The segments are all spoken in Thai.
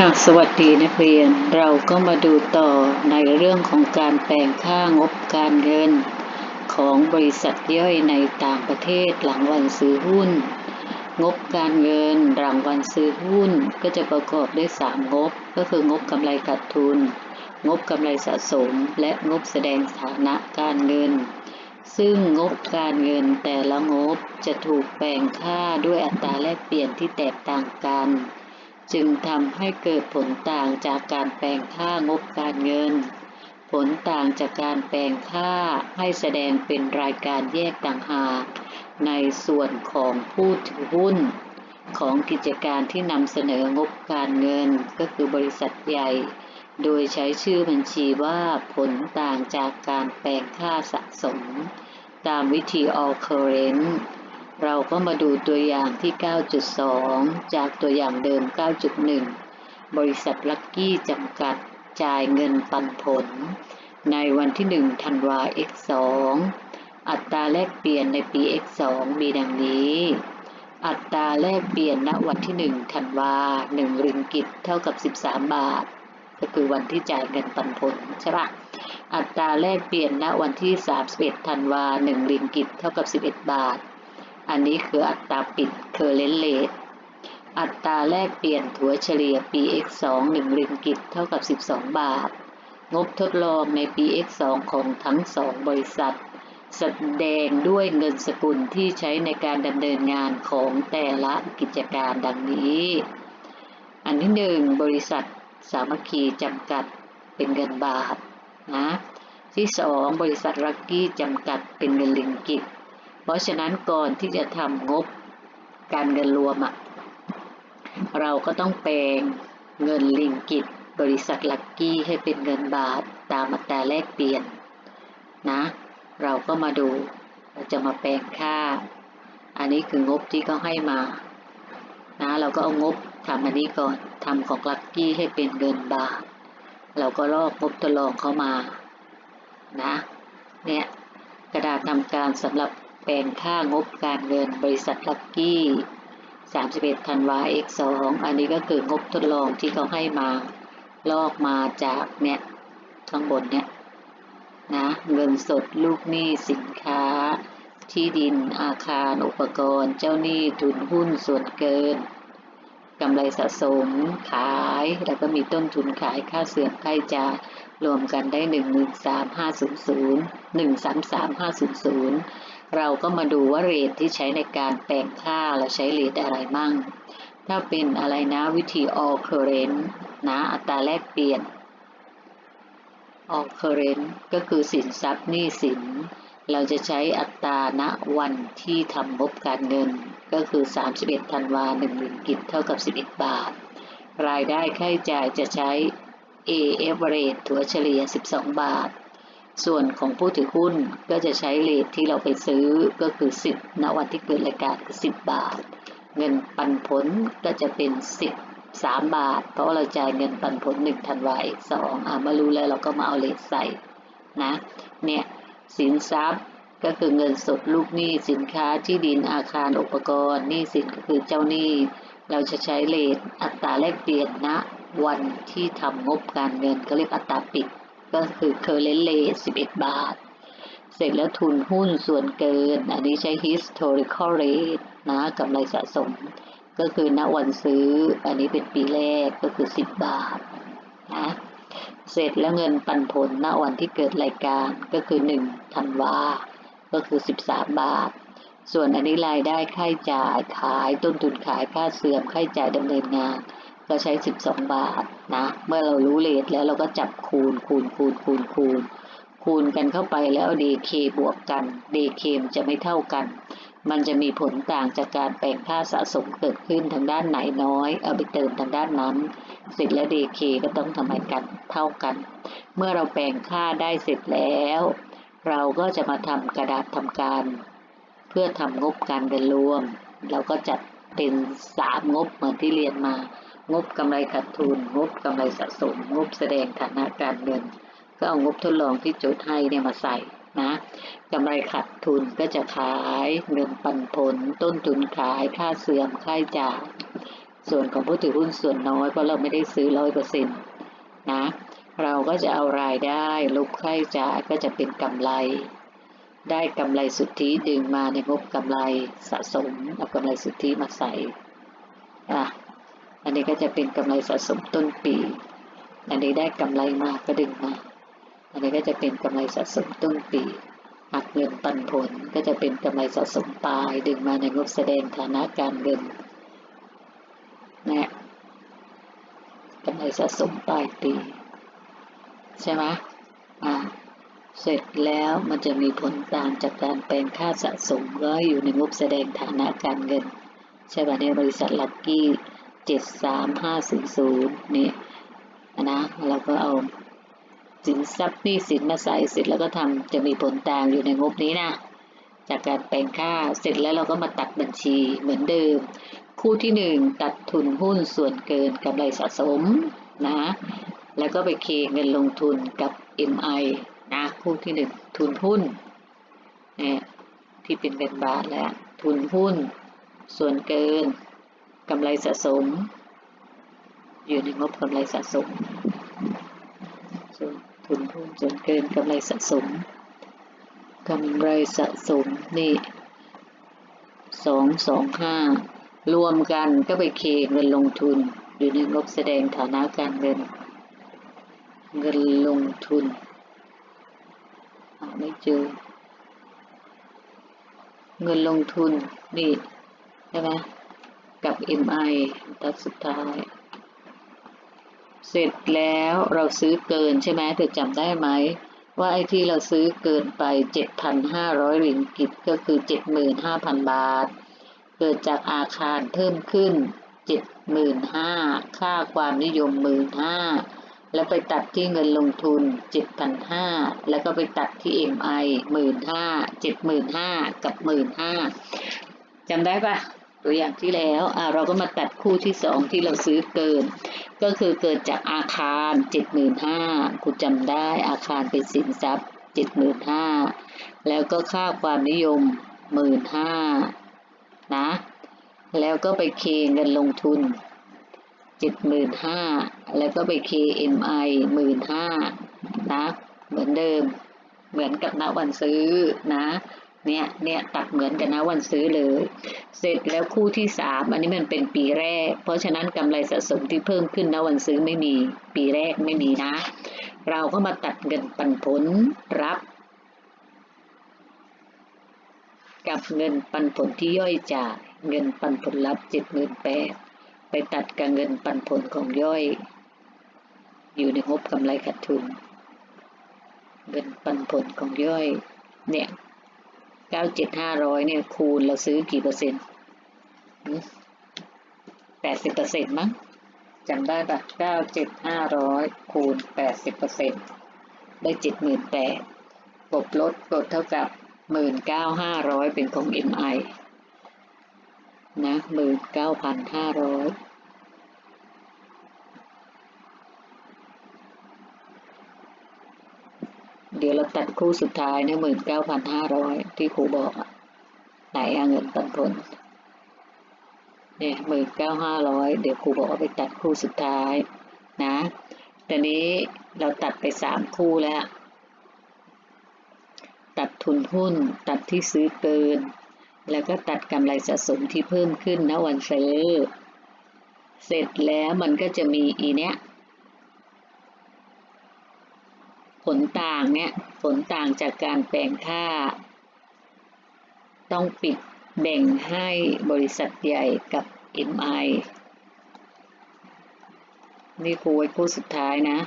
ค่ะสวัสดีนักเรียนเราก็มาดูต่อในเรื่องของการแปลงค่างบการเงิน ของบริษัทย่อยในต่างประเทศหลังวันซื้อหุ้น งบการเงินหลังวันซื้อหุ้นก็จะประกอบด้วย 3 งบ ก็คืองบกำไรขาดทุน งบกำไรสะสม และงบแสดงฐานะการเงิน ซึ่งงบการเงินแต่ละงบจะถูกแปลงค่าด้วยอัตราแลกเปลี่ยนที่แตกต่างกัน จึงทำให้เกิดผลต่างจากการแปลงค่างบการเงิน ผลต่างจากการแปลงค่าให้แสดงเป็นรายการแยกต่างหากในส่วนของผู้ถือหุ้น ของกิจการที่นำเสนองบการเงินก็คือบริษัทใหญ่ โดยใช้ชื่อบัญชีว่าผลต่างจากการแปลงค่าสะสม ตามวิธี all current เราก็มาดูตัวอย่างที่ 9.2 จากตัวอย่างเดิม 9.1 บริษัทลักกี้จำกัดจ่ายเงินปันผล ในวันที่ 1 ธันวา x2 อัตราแลกเปลี่ยนในปี x2 มีดังนี้ อัตราแลกเปลี่ยนณวันที่ 1 ธันวา 1 ริงกิตเท่ากับ 13 บาท ก็คือวันที่จ่ายเงินปันผลใช่ปะอัตราแลกเปลี่ยนณวันที่ 31 ธันวา 1 ริงกิตเท่ากับ 11 บาท อันนี้คืออัตราปิด current rate อัตราแลกเปลี่ยนถัวเฉลี่ย PX2 1ริงกิตเท่ากับ 12 บาท งบทดลองใน PX2 ของทั้งสองบริษัท แสดงด้วยเงินสกุลที่ใช้ในการดำเนินงานของแต่ละกิจการดังนี้ อันที่หนึ่งบริษัทสามัคคีจำกัดเป็นเงินบาทนะที่สองบริษัทลักกี้จำกัดเป็นเงินลิงกิต เพราะฉะนั้นก่อนที่จะทำงบการเงินรวมอะเราก็ต้องแปลงเงินลิงกิตบริษัทลักกี้ให้เป็นเงินบาทตามอัตราแลกเปลี่ยนนะ เราก็มาดูเราจะมาแปลงค่า อันนี้คืองบที่เขาให้มา นะ เราก็เอางบทำอันนี้ก่อนทำของลักกี้ให้เป็นเงินบาท เราก็ลอกงบทดลองเข้ามา นะ เนี่ยกระดาษทำการสำหรับ แปลงค่างบการเงินบริษัทลักกี้ 31 ธันวา x 2 อันนี้ก็คืองบทดลองที่เขาให้มา ลอกมาจากเนี่ยข้างบนเนี่ยนะเงินสดลูกหนี้สินค้า ที่ดินอาคารอุปกรณ์ เจ้าหนี้ทุนหุ้นส่วนเกินกำไรสะสมขาย แล้วก็มีต้นทุนขายค่าเสื่อมค่าจ่ายรวมกันได้ 13500 133500 เราก็มาดูว่าเรทที่ใช้ในการแปลงค่าเราใช้เรทอะไรมั่ง ถ้าเป็นอะไรนะวิธี all current นะอัตราแลกเปลี่ยน all current ก็คือสินทรัพย์หนี้สิน เราจะใช้อัตราณวันที่ทำงบการเงิน ก็คือ 31ธันวา1หมื่นกิจเท่ากับ 11 บาท รายได้ค่าใช้จ่ายจะใช้ A average ถัวเฉลี่ย 12 บาท ส่วนของผู้ถือหุ้นก็จะใช้เลทที่เราไปซื้อก็คือ 10ณวันที่เกิดรายการคือ 10 บาท เงินปันผลก็จะเป็น13บาท เพราะเราจ่ายเงินปันผล1ธันวาอีก2อะมารู้แล้วเราก็มาเอาเลทใส่นะเนี่ยสินทรัพย์ก็คือเงินสดลูกหนี้สินค้าที่ดินอาคารอุปกรณ์หนี้สินก็คือเจ้าหนี้ เราจะใช้เลทอัตราแลกเปลี่ยนณนะวันที่ทำงบการเงินก็เรียกอัตราปิด ก็คือ current rate 11บาท เสร็จแล้วทุนหุ้นส่วนเกิน อันนี้ใช้ historical rate นะกำไรสะสม ก็คือณวันซื้อ อันนี้เป็นปีแรกก็คือ 10 บาทนะเสร็จแล้วเงินปันผลณวันที่เกิดรายการก็คือ1ธันวาก็คือ 13 บาท ส่วนอันนี้รายได้ค่าจ่ายขายต้นทุนขายค่าเสื่อมค่าจ่ายดำเนินงาน ก็ใช้ 12 บาทนะ เมื่อเรารู้เลทแล้วเราก็จับคูณคูณคูณคูณคูณคูณกันเข้าไปแล้ว DK บวกกัน DK มันจะไม่เท่ากัน มันจะมีผลต่างจากการแปลงค่าสะสมเกิดขึ้นทางด้านไหนน้อย เอาไปเติมทางด้านนั้น เสร็จแล้ว DK ก็ต้องทำให้กันเท่ากัน เมื่อเราแปลงค่าได้เสร็จแล้ว เราก็จะมาทำกระดาษทำการ เพื่อทำงบการเงินรวม เราก็จัดเป็นสามงบเหมือนที่เรียนมา งบกำไรขาดทุน งบกำไรสะสม งบแสดงฐานะการเงิน ก็เอางบทดลองที่จทย์ให้เนี่ยมาใส่นะกำไรขาดทุนก็จะขายเงินปันผล ต้นทุนขายค่าเสื่อมค่าจ่ายส่วนของผู้ถือหุ้นส่วนน้อยเพราะเราไม่ได้ซื้อร้อยเปอร์เซ็นต์นะเราก็จะเอารายได้ลบค่าใช้จ่ายก็จะเป็นกำไร ได้กำไรสุทธิดึงมาในงบกำไรสะสมเอากำไรสุทธิมาใส่อะ อันนี้ก็จะเป็นกำไรสะสมต้นปี อันนี้ได้กำไรมาก็ดึงมา อันนี้ก็จะเป็นกำไรสะสมต้นปี หักเงินปันผลก็จะเป็นกำไรสะสมปลาย ดึงมาในงบแสดงฐานะการเงินนะกำไรสะสมปลายปี ใช่ไหมอ่าเสร็จแล้วมันจะมีผลตามจากการแปลงค่าสะสมก็อยู่ในงบแสดงฐานะการเงิน ใช่ป่ะในบริษัทลักกี้ เจ็ดสามห้าสี่ศูนย์นี่นะเราก็เอาสินทรัพย์นี้สินมาใส่เสร็จแล้วก็ทำจะมีผลตามอยู่ในงบนี้นะจากการแปลงค่าเสร็จแล้วเราก็มาตัดบัญชีเหมือนเดิม คู่ที่หนึ่งตัดทุนหุ้นส่วนเกินกำไรสะสมนะแล้วก็ไปเคเงินลงทุนกับ MI นะคู่ที่หนึ่งทุนหุ้นเนี่ยที่เป็นเงินบาทแล้วทุนหุ้น ส่วนเกิน กำไรสะสม อยู่ในงบกำไรสะสม ส่วนทุนหุ้นส่วนเกินกำไรสะสมกำไรสะสมนี่สองสองห้ารวมกันก็ไปเคเงินลงทุน อยู่ในงบแสดงฐานะการเงิน เงินลงทุนไม่เจอ เงินลงทุนนี่ใช่ไหม กับ MI ตัดสุดท้าย เสร็จแล้วเราซื้อเกินใช่ไหมเธอจำได้ไหม ว่าไอ้ที่เราซื้อเกินไป 7,500ริงกิตก็คือ 75,000 บาท เกิดจากอาคารเพิ่มขึ้น 75,000 ค่าความนิยม 15,000แล้วไปตัดที่เงินลงทุน 7,500 แล้วก็ไปตัดที่ MI 15,000 75,000 กับ 15,000จำได้ปะ ตัวอย่างที่แล้วเราก็มาตัดคู่ที่สองที่เราซื้อเกิน ก็คือเกิดจากอาคาร 75,000กูจำได้อาคารเป็นสินทรัพย์ 75,000 แล้วก็ค่าความนิยม 15,000นะ แล้วก็ไปเคเงินลงทุนเจ็ดหมื่นห้าแล้วก็ไป KMI หมื่นห้านะ เหมือนเดิม เหมือนกับณวันซื้อนะ เนี่ยเนี่ยตัดเหมือนกันนะวันซื้อเลย เสร็จแล้วคู่ที่สามอันนี้มันเป็นปีแรก เพราะฉะนั้นกำไรสะสมที่เพิ่มขึ้นนะวันซื้อไม่มี ปีแรกไม่มีนะ เราก็มาตัดเงินปันผลรับ กับเงินปันผลที่ย่อยจ่ากเงินปันผลรับเจ็ดหมื่นแปดไปตัดกับเงินปันผลของย่อย อยู่ในงบกำไรขาดทุน เงินปันผลของย่อยเนี่ย เก้าเจ็ดห้าร้อยเนี่ย คูณเราซื้อกี่เปอร์เซ็นต์แปดสิบเปอร์เซ็นต์มั้งจำได้ปะเก้าเจ็ดห้าร้อยคูณแปดสิบเปอร์เซ็นต์ได้เจ็ดหมื่นแปดบวกลดลดเท่ากับหมื่นเก้าห้าร้อยเป็นของ MI นะหมื่นเก้าพันห้าร้อย เดี๋ยวเราตัดคู่สุดท้ายนะหมื่นเก้าพันห้าร้อยที่ครูบอกอะไหนอะเงินปันผลเนี่ยหมื่นเก้าห้าร้อยเดี๋ยวครูบอกว่าไปตัดคู่สุดท้ายนะแต่นี้เราตัดไปสามคู่แล้ว ตัดทุนหุ้น ตัดที่ซื้อเกิน แล้วก็ตัดกำไรสะสมที่เพิ่มขึ้นนะวันซื้อเสร็จแล้วมันก็จะมีอีเนี้ย ผลต่างเนี่ยผลต่างจากการแปลงค่า ต้องปิดแบ่งให้บริษัทใหญ่กับ MI นี่ครูไว้คู่สุดท้ายนะ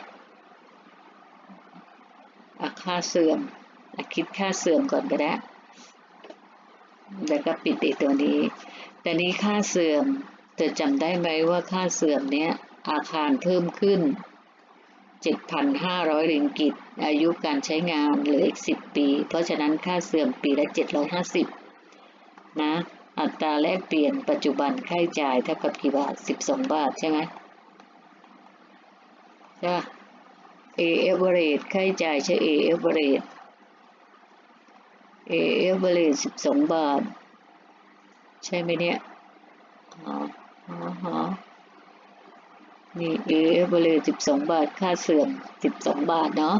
อะค่าเสื่อมอคิดค่าเสื่อมก่อนก็ได้แล้วก็ปิดอีกตัวนี้ แต่นี้ค่าเสื่อมจะจำได้ไหมว่าค่าเสื่อมเนี้ยอาคารเพิ่มขึ้น 7,500 ริงกิต อายุการใช้งานเหลืออีก 10 ปี เพราะฉะนั้นค่าเสื่อมปีละ 750 นะ อัตราแลกเปลี่ยนปัจจุบันค่าใช้จ่ายเท่ากับกี่บาท 12 บาทใช่ไหมใช่ปะ A average ค่าใช้จ่ายใช้ A average A average 12 บาท ใช่ไหมเนี่ยอ๋ออ๋อ นี่เอเวอร์สิบสองบาท ค่าเสื่อมสิบสองบาทเนาะ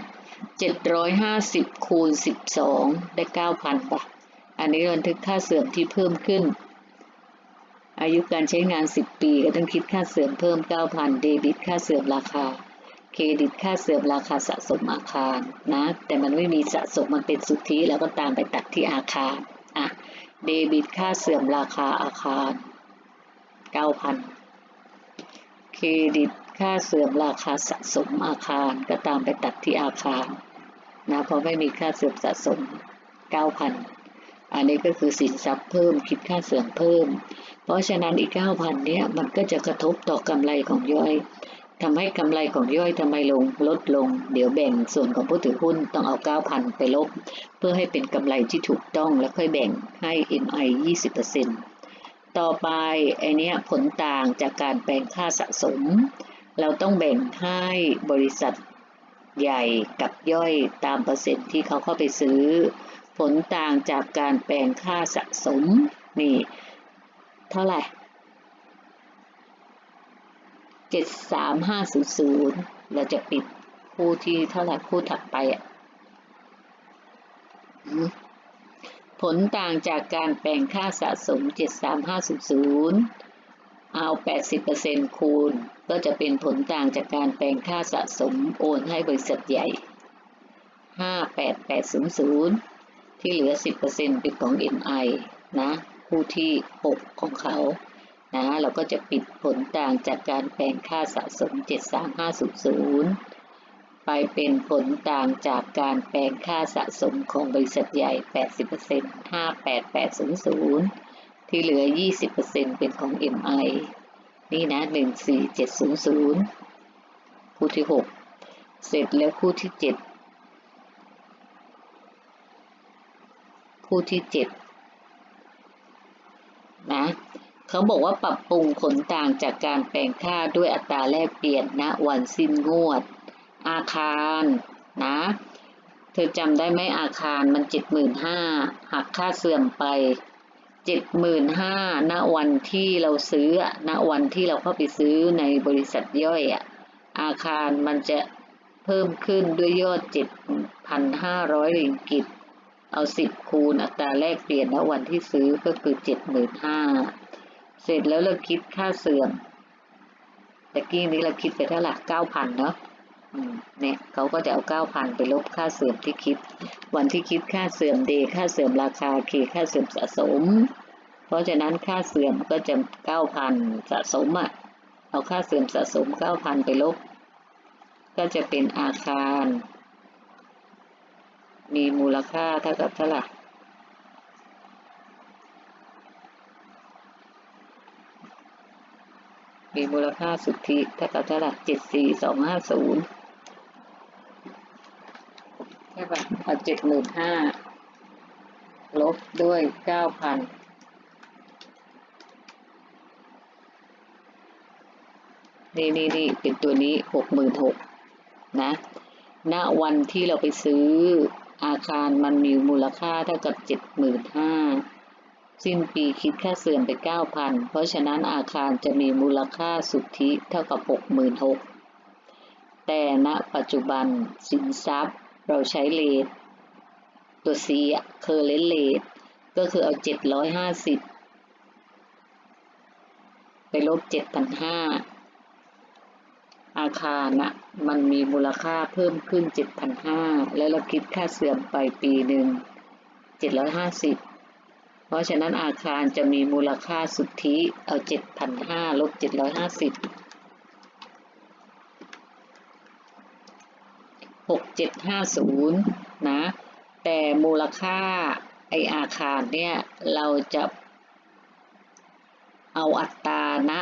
เจ็ดร้อยห้าสิบคูณสิบสองได้เก้าพันป่ะอันนี้บันทึกค่าเสื่อมที่เพิ่มขึ้น อายุการใช้งาน 10 ปี ก็ต้องคิดค่าเสื่อมเพิ่ม 9,000 เดบิต ค่าเสื่อมราคา เครดิต ค่าเสื่อมราคาสะสมอาคารนะ แต่มันไม่มีสะสม มันเป็นสุทธิ แล้วก็ตามไปตัดที่อาคาร อะ เดบิต ค่าเสื่อมราคาอาคาร 9,000 เครดิตค่าเสื่อมราคาสะสมอาคารก็ตามไปตัดที่อาคารนะเพราะไม่มีค่าเสื่อมสะสม 9,000 อันนี้ก็คือสินทรัพย์เพิ่มคิดค่าเสื่อมเพิ่ม เพราะฉะนั้นอีก 9,000 เนี้ยมันก็จะกระทบต่อกำไรของย่อยทำให้กำไรของย่อยทำไมลงลดลง เดี๋ยวแบ่งส่วนของผู้ถือหุ้นต้องเอา 9,000 ไปลบ เพื่อให้เป็นกำไรที่ถูกต้องแล้วค่อยแบ่งให้ MI 20% ต่อไปไอเนี้ยผลต่างจากการแปลงค่าสะสม เราต้องแบ่งให้บริษัทใหญ่กับย่อยตามเปอร์เซ็นต์ที่เขาเข้าไปซื้อ ผลต่างจากการแปลงค่าสะสมนี่เท่าไหร่เจ็ดสามห้าศูนย์ศูนย์เราจะปิดคู่ที่เท่าไหร่คู่ถัดไปอะอืม ผลต่างจากการแปลงค่าสะสม 73500 เอา 80%คูณ ก็จะเป็นผลต่างจากการแปลงค่าสะสมโอนให้บริษัทใหญ่ 58800 ที่เหลือ 10%เป็นของ NI นะคู่ที่ 6 ของเขานะเราก็จะปิดผลต่างจากการแปลงค่าสะสม 73500 ไปเป็นผลต่างจากการแปลงค่าสะสมของบริษัทใหญ่ 80% 58800 ที่เหลือ 20%เป็นของ MI นี่นะ 14700 คู่ที่ 6 เสร็จแล้วคู่ที่ 7 คู่ที่ 7 นะเขาบอกว่าปรับปรุงผลต่างจากการแปลงค่าด้วยอัตราแลกเปลี่ยนณวันสิ้นงวด อาคารนะ เธอจำได้ไหมอาคารมันเจ็ดหมื่นห้าหักค่าเสื่อมไปเจ็ดหมื่นห้าณวันที่เราซื้อณวันที่เราเข้าไปซื้อในบริษัทย่อยอะอาคารมันจะเพิ่มขึ้นด้วยยอดเจ็ดพันห้าร้อยริงกิตเอาสิบคูณอัตราแลกเปลี่ยนณวันที่ซื้อก็คือเจ็ดหมื่นห้าเสร็จแล้วเราคิดค่าเสื่อมตะกี้นี้เราคิดไปเท่าไหร่เก้าพันเนาะ เนี่ยเขาก็จะเอาเก้าพันไปลบค่าเสื่อมที่คิด วันที่คิดค่าเสื่อมเดค่าเสื่อมราคาเคค่าเสื่อมสะสม เพราะฉะนั้นค่าเสื่อมก็จะเก้าพันสะสมอะเอาค่าเสื่อมสะสมเก้าพันไปลบ ก็จะเป็นอาคาร มีมูลค่าเท่ากับเท่าไหร่มีมูลค่าสุทธิเท่ากับเท่าไหร่เจ็ดสี่สองห้าศูนย์ ปะเอาเจ็ดหมื่นห้าลบด้วยเก้าพันนี่นี่นี่เป็นตัวนี้หกหมื่นหกนะ ณ วันที่เราไปซื้ออาคารมันมีมูลค่าเท่ากับเจ็ดหมื่นห้าสิ้นปีคิดค่าเสื่อมไปเก้าพันเพราะฉะนั้นอาคารจะมีมูลค่าสุทธิเท่ากับหกหมื่นหกแต่ณปัจจุบันสินทรัพย์ เราใช้เลทตัว C อะเคอร์เลนเลทก็คือเอาเจ็ดร้อยห้าสิบไปลบเจ็ดพันห้าอาคารน่ะมันมีมูลค่าเพิ่มขึ้นเจ็ดพันห้าแล้วเราคิดค่าเสื่อมไปปีหนึ่งเจ็ดร้อยห้าสิบเพราะฉะนั้นอาคารจะมีมูลค่าสุทธิเอาเจ็ดพันห้าลบเจ็ดร้อยห้าสิบ จ็ดร้อยห้าสิบหกเจ็ดห้าศูนย์นะ แต่มูลค่าไออาคารเนี่ย เราจะเอาอัตรานะ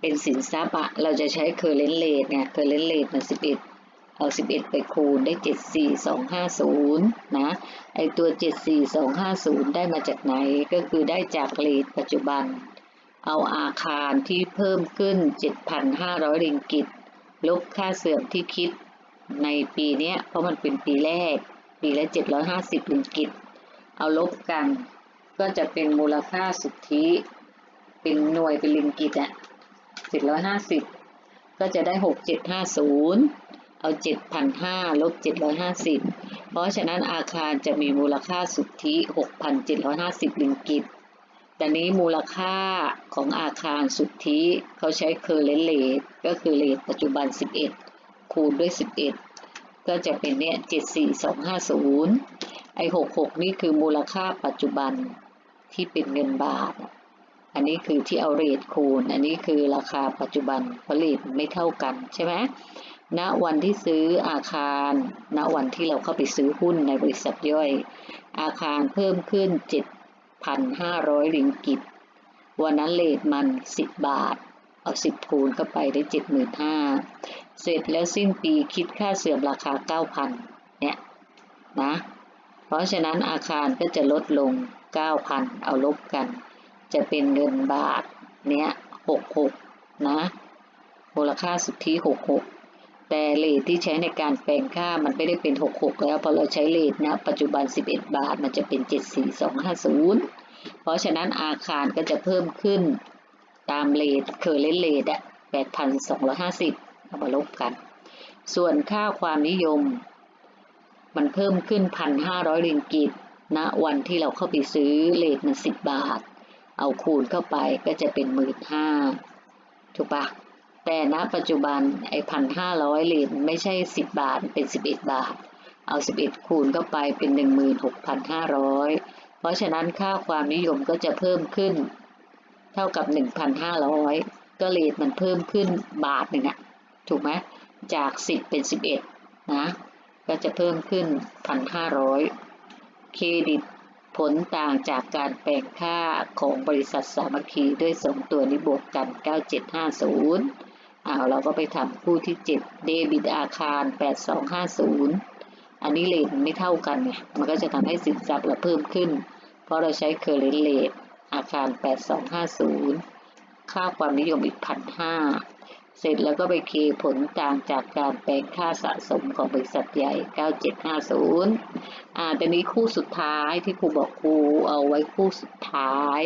เป็นสินทรัพย์อะเราจะใช้เคอร์เรนเลทเนี่ยเคอร์เรนเลทมันสิบเอ็ดเอาสิบเอ็ดไปคูณได้เจ็ดสี่สองห้าศูนย์นะไอตัวเจ็ดสี่สองห้าศูนย์ได้มาจากไหนก็คือได้จากเลทปัจจุบัน เอาอาคารที่เพิ่มขึ้นเจ็ดพันห้าร้อยริงกิตลบค่าเสื่อมที่คิด ในปีนี้เพราะมันเป็นปีแรก ปีละเจ็ดร้อยห้าสิบริงกิต เอาลบกัน ก็จะเป็นมูลค่าสุทธิเป็นหน่วยเป็นริงกิตอะเจ็ดร้อยห้าสิบก็จะได้หกเจ็ดห้าศูนย์เอาเจ็ดพันห้าลบเจ็ดร้อยห้าสิบเพราะฉะนั้นอาคารจะมีมูลค่าสุทธิหกพันเจ็ดร้อยห้าสิบลิงกิตแต่นี้มูลค่าของอาคารสุทธิเขาใช้เคอร์เรนเลทก็คือเลทปัจจุบัน 11 คูณด้วย 11 ก็จะเป็นเนี่ย74250 ไอ้ 66 นี่คือมูลค่าปัจจุบันที่เป็นเงินบาท อันนี้คือที่เอาเรทคูณ อันนี้คือราคาปัจจุบันผลิตไม่เท่ากันใช่ไหมณวันที่ซื้ออาคาร ณวันที่เราเข้าไปซื้อหุ้นในบริษัทย่อย อาคารเพิ่มขึ้น 7,500 ริงกิต วันนั้นเลทมัน 10 บาท เอา10คูณเข้าไปได้75,000เสร็จแล้วสิ้นปีคิดค่าเสื่อมราคา9,000เนี่ยนะ เพราะฉะนั้นอาคารก็จะลดลง9,000เอาลบกัน จะเป็นเงินบาทเนี่ย66นะมูลค่าสุทธิ66แต่เลทที่ใช้ในการแปลงค่ามันไม่ได้เป็น 66 แล้วพอเราใช้เลทนะปัจจุบัน 11 บาทมันจะเป็น 74250 เพราะฉะนั้นอาคารก็จะเพิ่มขึ้น ตามเลทเคอร์เลนเลทอะ8,250เอามาลบกัน ส่วนค่าความนิยม มันเพิ่มขึ้น1,500ริงกิตณนะวันที่เราเข้าไปซื้อเลทมัน10บาท เอาคูณเข้าไปก็จะเป็น15,000ถูกปะแต่ณปัจจุบันไอ้พันห้าร้อยเหรียญไม่ใช่สิบบาทเป็นสิบเอ็ดบาท เอาสิบเอ็ดคูณเข้าไปเป็นหนึ่งหมื่นหกพันห้าร้อยเพราะฉะนั้นค่าความนิยมก็จะเพิ่มขึ้น เท่ากับหนึ่งพันห้าร้อยก็เลทมันเพิ่มขึ้นบาทหนึ่งอะถูกไหมจากสิบเป็นสิบเอ็ดนะ ก็จะเพิ่มขึ้นพันห้าร้อยเครดิตผลต่างจากการแปลงค่าของบริษัทสามัคคีด้วยสองตัวนี้บวกกัน 9750อ้าวเราก็ไปทำคู่ที่ 7 เดบิตอาคาร 8250 อันนี้เลทไม่เท่ากันไงมันก็จะทำให้สินทรัพย์เราเพิ่มขึ้น เพราะเราใช้เคอร์เรนเลท อาคาร 8250 ค่าความนิยมอีก 1,500 เสร็จแล้วก็ไปเคผลต่างจากการแปลงค่าสะสมของบริษัทใหญ่ 9750 อ่าแต่นี้คู่สุดท้ายที่ครูบอกครูเอาไว้คู่สุดท้าย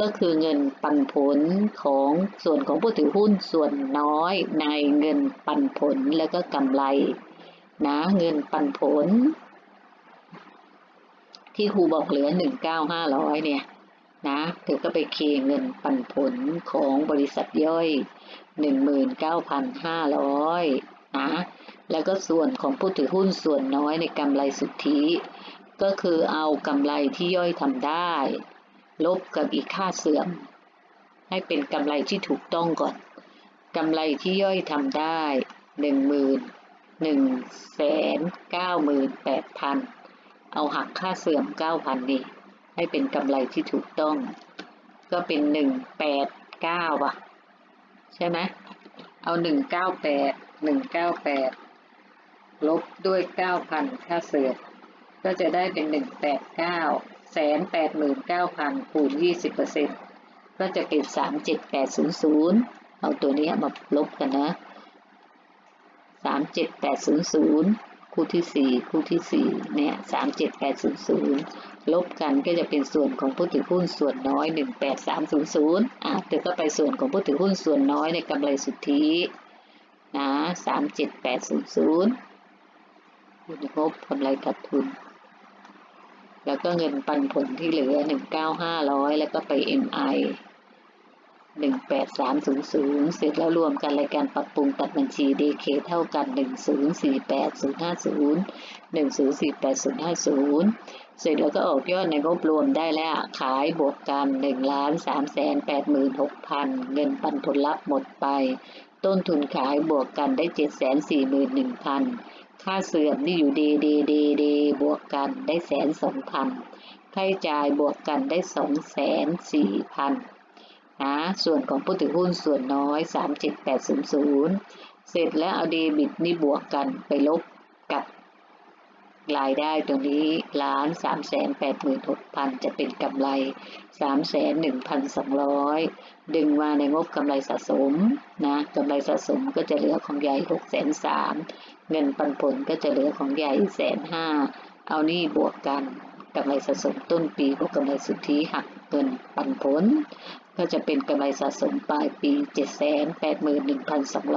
ก็คือเงินปันผลของส่วนของผู้ถือหุ้นส่วนน้อยในเงินปันผลแล้วก็กำไรนะเงินปันผล ที่ครูบอกเหลือหนึ่งเก้าห้าร้อยเนี่ย นะเธอก็ไปเคเงินปันผลของบริษัทย่อยหนึ่งหมื่นเก้าพันห้าร้อยนะ แล้วก็ส่วนของผู้ถือหุ้นส่วนน้อยในกำไรสุทธิ ก็คือเอากำไรที่ย่อยทำได้ ลบกับอีกค่าเสื่อม ให้เป็นกำไรที่ถูกต้องก่อนกำไรที่ย่อยทำได้หนึ่งหมื่นหนึ่งแสนเก้าหมื่นแปดพันเอาหักค่าเสื่อมเก้าพันนี่ ให้เป็นกำไรที่ถูกต้อง ก็เป็นหนึ่งแปดเก้าอะ ใช่ไหมเอาหนึ่งเก้าแปดหนึ่งเก้าแปดลบด้วยเก้าพันค่าเสื่อมก็จะได้เป็นหนึ่งแปดเก้าแสนแปดหมื่นเก้าพันคูณยี่สิบเปอร์เซ็นต์ก็จะเป็นสามเจ็ดแปดศูนย์ศูนย์เอาตัวนี้มาลบกันนะสามเจ็ดแปดศูนย์ศูนย์ คู่ที่สี่คู่ที่สี่เนี่ยสามเจ็ดแปดศูนย์ศูนย์ลบกันก็จะเป็นส่วนของผู้ถือหุ้นส่วนน้อยหนึ่งแปดสามศูนย์ศูนย์อะเธอก็ไปส่วนของผู้ถือหุ้นส่วนน้อยในกำไรสุทธินะสามเจ็ดแปดศูนย์ศูนย์งบกำไรขาดทุน แล้วก็เงินปันผลที่เหลือหนึ่งเก้าห้าร้อยแล้วก็ไป MI หนึ่งแปดสามศูนย์ศูนย์เสร็จแล้วรวมกันรายการปรับปรุงตัดบัญชี DK เท่ากันหนึ่งศูนย์สี่แปดศูนย์ห้าศูนย์หนึ่งศูนย์สี่แปดศูนย์ห้าศูนย์เสร็จแล้วก็ออกยอดในงบรวมได้แล้ว ขายบวกกันหนึ่งล้านสามแสนแปดหมื่นหกพันเงินปันผลลัพธ์หมดไป ต้นทุนขายบวกกันได้เจ็ดแสนสี่หมื่นหนึ่งพันค่าเสื่อมนี่อยู่ดเดเดเดบวกกันได้แสนสองพันค่าใช้จ่ายบวกกันได้สองแสนสี่พัน นะส่วนของผู้ถือหุ้นส่วนน้อยสามเจ็ดแปดศูนย์ศูนย์เสร็จแล้วเอาเดบิตนี่บวกกันไปลบกับรายได้ตรงนี้ล้านสามแสนแปดหมื่นหกพันจะเป็นกำไรสามแสนหนึ่งพันสองร้อยดึงมาในงบกำไรสะสมนะกำไรสะสมก็จะเหลือของใหญ่หกแสนสามเงินปันผลก็จะเหลือของใหญ่แสนห้าเอานี่บวกกันกำไรสะสมต้นปีบวกกำไรสุทธิหักเงินปันผล ก็จะเป็นกำไรสะสมปลายปี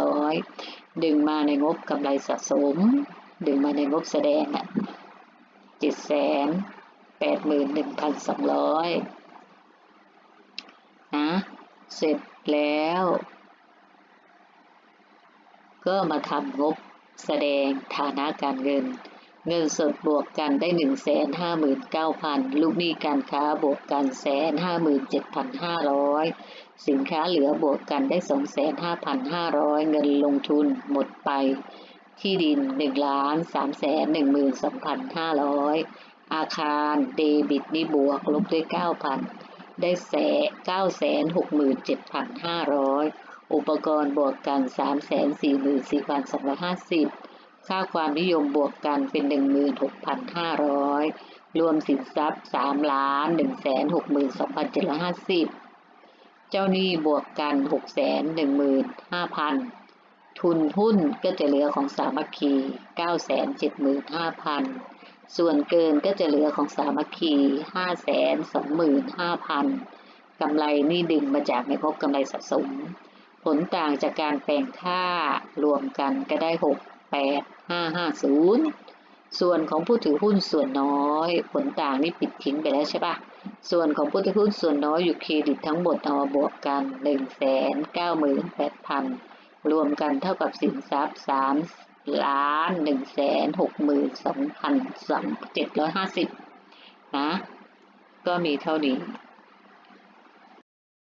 781,200 ดึงมาในงบกำไรสะสม ดึงมาในงบแสดงอะ781,200 นะ เสร็จแล้ว ก็มาทำงบแสดงฐานะการเงิน เงินสดบวกกันได้159,000ลูกหนี้การค้าบวกกัน157,500สินค้าเหลือบวกกันได้25,500เงินลงทุนหมดไป ที่ดิน1,312,500อาคารเดบิตนี่บวกลบด้วย9,000ได้แส967,500อุปกรณ์บวกกัน344,250 ค่าความนิยมบวกกันเป็น 16,500 รวมสินทรัพย์3ล้าน162,750 เจ้าหนี้บวกกัน 615,000 ทุนหุ้นก็จะเหลือของสามัคคี 975,000 ส่วนเกินก็จะเหลือของสามัคคี 525,000 กำไรนี่ดึงมาจากในงบกำไรสะสม ผลต่างจากการแปลงค่ารวมกันก็ได้ 550 ส่วนของผู้ถือหุ้นส่วนน้อย ผลต่างนี่ปิดทิ้งไปแล้วใช่ปะส่วนของผู้ถือหุ้นส่วนน้อยอยู่เครดิตทั้งหมดเอามาบวกกัน 198,000 รวมกันเท่ากับสินทรัพย์3ล้าน162,750นะก็มีเท่านี้